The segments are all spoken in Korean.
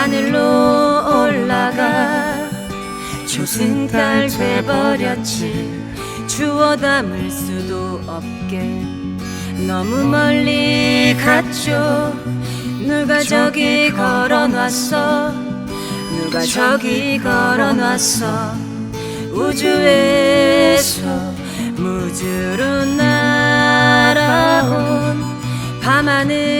하늘로 올라가 조승달 돼버렸지. 주워 담을 수도 없게. 너무 멀리 갔죠. 누가 저기 걸어놨어? 누가 저기 걸어놨어? 우주에서 무주로 날아온 반딧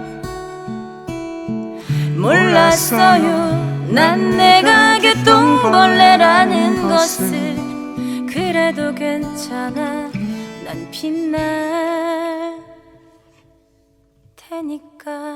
몰랐어요. 난 내가 개똥벌레라는 것을. 그래도 괜찮아. 난 빛날 테니까